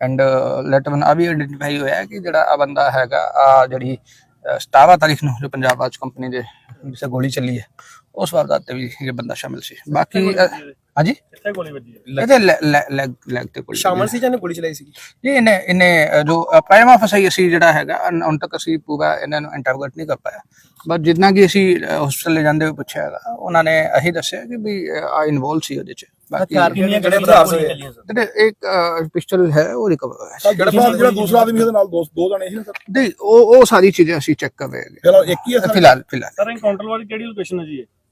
And letter one ਆ ਵੀ identify ਹੋਇਆ ਕਿ ਜਿਹੜਾ ਆ ਬੰਦਾ ਹੈਗਾ ਆ ਜਿਹੜੀ ਅਹ, 17 ਤਾਰੀਖ ਨੂੰ ਜੋ ਪੰਜਾਬ ਰਾਜ ਕੰਪਨੀ ਦੇ ਜਿਸੇ ਗੋਲੀ ਚੱਲੀ ਹੈ ਉਸ ਵਾਰਦਾਤ ਤੇ ਵੀ ਇਹ ਬੰਦਾ ਸ਼ਾਮਿਲ ਸੀ ਬਾਕੀ ਹਾਂਜੀ? ਕਿੱਥੇ ਗੋਲੀ ਵੱਜੀ ਹੈ। ਇਹਦੇ ਲੈਗ ਲੈਗ ਤੇ ਗੋਲੀ ਸ਼ਾਮਲ ਸੀ ਜਾਂ ਨੇ ਗੋਲੀ ਚਲਾਈ ਸੀ ਜੀ ਇਹਨੇ ਇਹਨੇ ਅਹ, ਜੋ ਪ੍ਰਾਈਮਾ ਫਸਾਈ ਅਸੀਂ ਜਿਹੜਾ ਹੈਗਾ ਅਨ- ਹੁਣ ਤੱਕ ਅਸੀਂ ਪੂਰਾ ਇਹਨਾਂ ਨੂੰ ਇੰਟਰੋਗੇਟ ਨਹੀਂ ਕਰ ਪਾਇਆ। ਬਟ ਜਿੰਨਾ ਕਿ ਅਸੀਂ ਹਸਪੀਟਲ ਲੈ ਜਾਂਦੇ ਹੋਏ ਪੁੱਛਿਆ ਹੈਗਾ ਉਹਨਾਂ ਨੇ ਇਹੀ ਦੱਸਿਆ ਕਿ ਵੀ ਆ ਇਨਵੋਲਵ ਸੀ ਉਹਦੇ ਚ। ਬਾਕੀ ਕਿੰਨੀਆਂ ਕਿਹੜੇ ਬਦਾਸ ਹੋਏ ਜਿਹੜੇ ਇੱਕ ਪਿਸਟਲ ਹੈ ਉਹ ਰਿਕਵਰ ਹੋਇਆ ਹੈ ਜਿਹੜਾ ਬਾਅਦ ਜਿਹੜਾ ਦੂਸਰਾ ਆਦਮੀ ਉਹਦੇ ਨਾਲ ਦੋ ਦੋ ਜਣੇ ਸੀ ਨਾ ਸਰ? ਨਹੀਂ ਉਹ ਉਹ ਸਾਰੀ ਚੀਜ਼ਾਂ ਅਸੀਂ ਚੈੱਕ ਕਰ ਰਹੇ ਹਾਂ ਚਲੋ ਇੱਕ ਹੀ ਹੈ ਸਰ? ਫਿਲਹਾਲ ਫਿਲਹਾਲ। ਸਰ ਐਨਕਾਊਂਟਰ ਵਾਲੀ ਕਿਹੜੀ ਲੋਕੇਸ਼ਨ ਹੈ ਜੀ ਇਹ?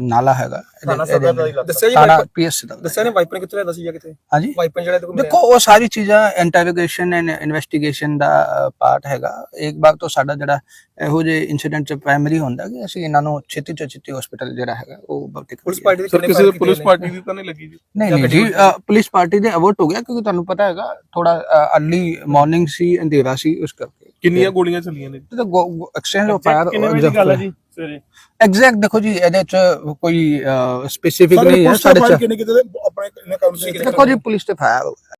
ਨਾਲਾ ਹੈਗਾ। ਦੱਸਿਆ ਜੀ ਪੀਐਸ ਦਾ। ਦੱਸਿਆ ਨੇ ਵਾਈਪਰ ਕਿੱਥੇ ਲਿਆ ਸੀ ਜਾਂ ਕਿੱਥੇ ਹਾਂਜੀ। ਵਾਈਪਰ ਜਿਹੜਾ ਤੇ ਦੇਖੋ ਉਹ ਸਾਰੀ ਚੀਜ਼ਾਂ ਇੰਟਰੋਗੇਸ਼ਨ ਐਂਡ ਇਨਵੈਸਟੀਗੇਸ਼ਨ ਦਾ ਪਾਰਟ ਹੈਗਾ। ਇੱਕ ਵਾਰ ਤੋਂ ਸਾਡਾ ਜਿਹੜਾ ਇਹੋ ਜਿਹੇ ਇਨਸੀਡੈਂਟ ਚ ਪ੍ਰਾਇਮਰੀ ਹੁੰਦਾ ਕਿ ਅਸੀਂ ਇਹਨਾਂ ਨੂੰ ਛੇਤੀ ਤੋਂ ਛੇਤੀ ਹਸਪੀਟਲ ਜਿਹੜਾ ਹੈਗਾ ਉਹ ਭਰਤੀ ਪੁਲਿਸ। ਪਾਰਟੀ ਦੇ ਕਿਸੇ ਪੁਲਿਸ ਪਾਰਟੀ ਦੀ ਤਾਂ ਨਹੀਂ ਲੱਗੀ ਜੀ। ਨਹੀਂ ਨਹੀਂ ਜੀ ਪੁਲਿਸ ਪਾਰਟੀ ਦੇ ਅਵੋਟ ਹੋ ਗਿਆ ਕਿਉਂਕਿ ਤੁਹਾਨੂੰ ਪਤਾ ਹੈਗਾ ਥੋੜਾ ਅਰਲੀ ਮਾਰਨਿੰਗ ਸੀ ਅੰਧੇਰਾ ਸੀ ਉਸ ਕਰਕੇ। ਕਿੰਨੀਆਂ ਗੋਲੀਆਂ ਚੱਲੀਆਂ ਨੇ? ਤੇ ਐਕਸਚੇਂਜ ਆਫ ਫਾਇਰ ਕਿੰਨੇ ਵਜੇ ਦੀ ਗੱਲ ਹੈ ਜੀ? ਸਵੇਰੇ ਐਗਜ਼ੈਕਟ ਦੇਖੋ ਜੀ ਇਹਦੇ ਚ ਕੋਈ ਸਪੈਸੀਫਿਕ ਨਹੀਂ ਹੈ ਸਾਡੇ ਚ ਕਿੰਨੇ ਕਿਤੇ ਆਪਣੇ ਇਹਨੇ ਕੰਮ ਸੀ ਦੇਖੋ ਜੀ ਪੁਲਿਸ ਤੇ ਫਾਇਰ